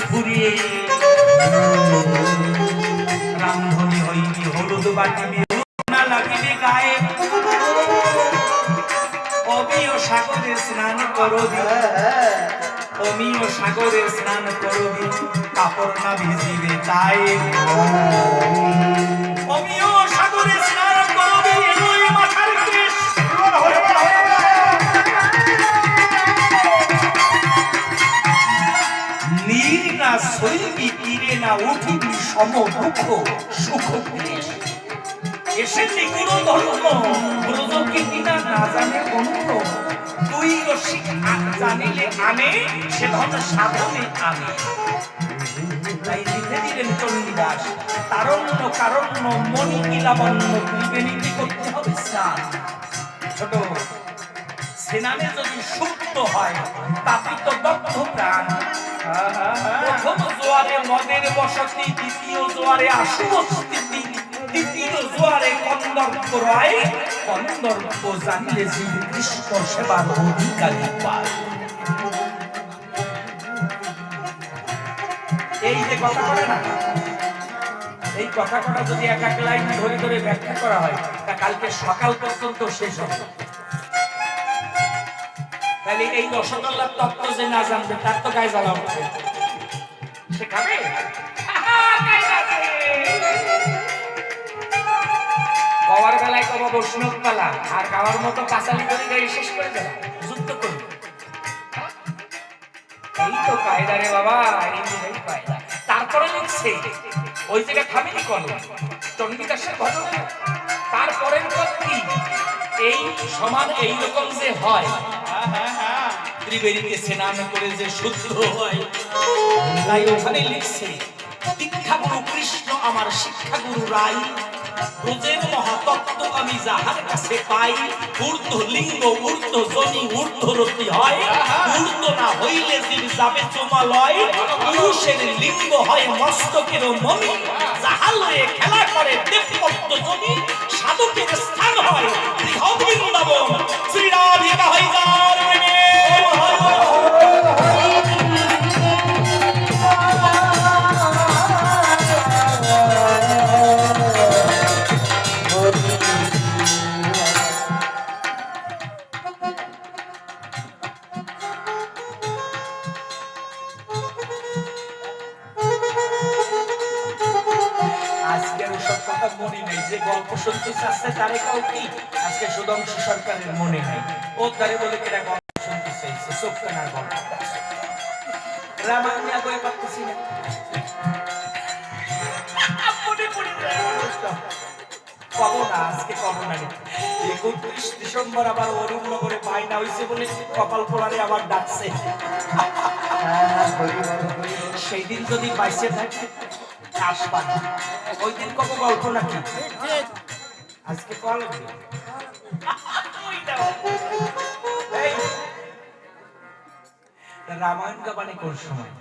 ফুরিয়ে রামধনী হলুদ বাটিবি না লাগিবি গায়ে। অমিও সাগরে স্নান করবি অমিও সাগরে স্নান করবি কাপড় না ভিজিবে তাই। উঠিবি সম দুঃখ, সুখ ক্লেশ এসে নিগুণ ধর্ম ব্রজকে কিনা না জানে অন্য তুই রসিক জানিলে আনে, সে ধন সাধনে আনে। তাই লিখে দিলেন চণ্ডীদাস, তারণ্য কারণ্য, মণি কিলাবন্য ত্রিবেণীতে করতে হবে স্নান ছোট, স্নানে যদি সুপ্ত হয়, তাপিত দগ্ধ প্রাণ প্রথম জোয়ারে বসতি, দ্বিতীয় জোয়ারে জোয়ারে কন্দর্প কন্দর্প কৃষ্ণ সেবার অধিকারী পায়। এই যে কথা বলে না, এই কথা কটা যদি এক এক লাইন ধরে ধরে ব্যাখ্যা করা হয়, তা কালকে সকাল পর্যন্ত শেষ হবে। তাহলে এই রসগোল্লার তত্ত্ব যে না জানবে, তার তো গায়ে জ্বালা উঠবে সে খাবে কবার বেলায় কব বৈষ্ণব পালা, আর খাওয়ার মতো কাঁচালি করে গাড়ি শেষ করে দেবে যুদ্ধ করবে। এই তো কায়দা রে বাবা, এই কায়দা। তারপরে লিখছে, ওই জায়গায় থামিনি কোন চণ্ডীদাসের ঘটনা। তারপরের পর কি? এই সমান এইরকম যে হয় ত্রিবেণীতে স্নান করে যে শুদ্ধ হয়, তাই ওখানে লিখছে, দীক্ষাগুরু কৃষ্ণ আমার শিক্ষাগুরু রাই ব্রজের মহাতত্ত্ব আমি যাহার কাছে পাই, ঊর্ধ্ব লিঙ্গ, ঊর্ধ্ব জনি হয়, ঊর্ধ্ব না হইলে জীব যাবে চমালয়, পুরুষের লিঙ্গ হয় মস্তকের মনি যাহা খেলা করে দেবপত্ত সাধকের স্থান হয় ওসব কথা মনে নেই যে গল্প শুনতে চাচ্ছে তারে কাউ কি আজকে সুধাংশু সরকারের মনে নেই। ও তারে বলে কিনা গল্প শুনতে চাইছে চোখ কেনার গল্প রামায়ণ বই পাচ্ছি না। মনে কব না আজকে কব একত্রিশ ডিসেম্বর আবার অরুণনগরে বাইনা হয়েছে বলে কপাল পোড়ারে আবার ডাকছে। সেই দিন যদি বাইসে থাকে না। ওই দিন কত গল্প নাকি? আজকে কল রামায়ণ গাবানি কোন সময়?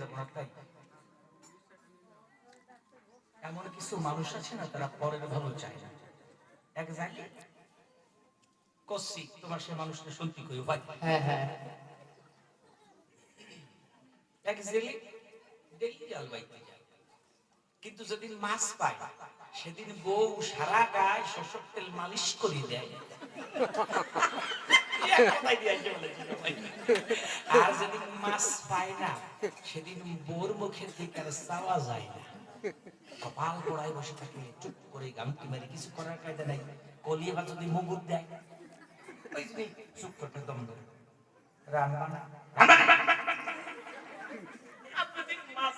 যাব এমন কিছু মানুষ আছে না, তারা পরের ভালো চায় না। এক জায়গায় করছি তোমার সে মানুষটা শুনতে কই ভাই হ্যাঁ হ্যাঁ। এক জেলে ডেলি জাল বাইতে যায়। কিন্তু যেদিন মাছ পায় সেদিন বউ সারা গায়ে শোষক তেল মালিশ করে দেয়। আর যেদিন মাছ পায় না সেদিন বোর মুখের দিকে আর চাওয়া যায় না। কপাল গোড়ায় বসে থাকে চুপ করে গামটি মারি কিছু করার কায়দা নাই। কলিয়ে বা যদি মুগুর দেয় ওই জন্যই চুপ করতে দম ধরে রান্না। আপনাদের মাছ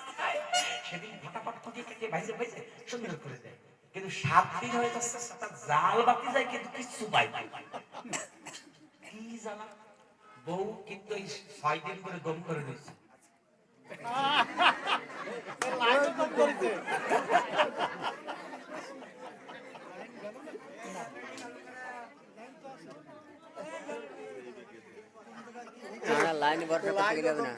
সেদিন ফটাফট করে কেটে ভাইজে ভাইজে সুন্দর করে দেয়। কিন্তু সাত দিন হয়ে যাচ্ছে সাথে জাল বাতি যায় কিন্তু কিচ্ছু পাই কি জানা বউ কিন্তু এই ছয় দিন করে দম করে দিয়েছে লাইন গেলে হবে না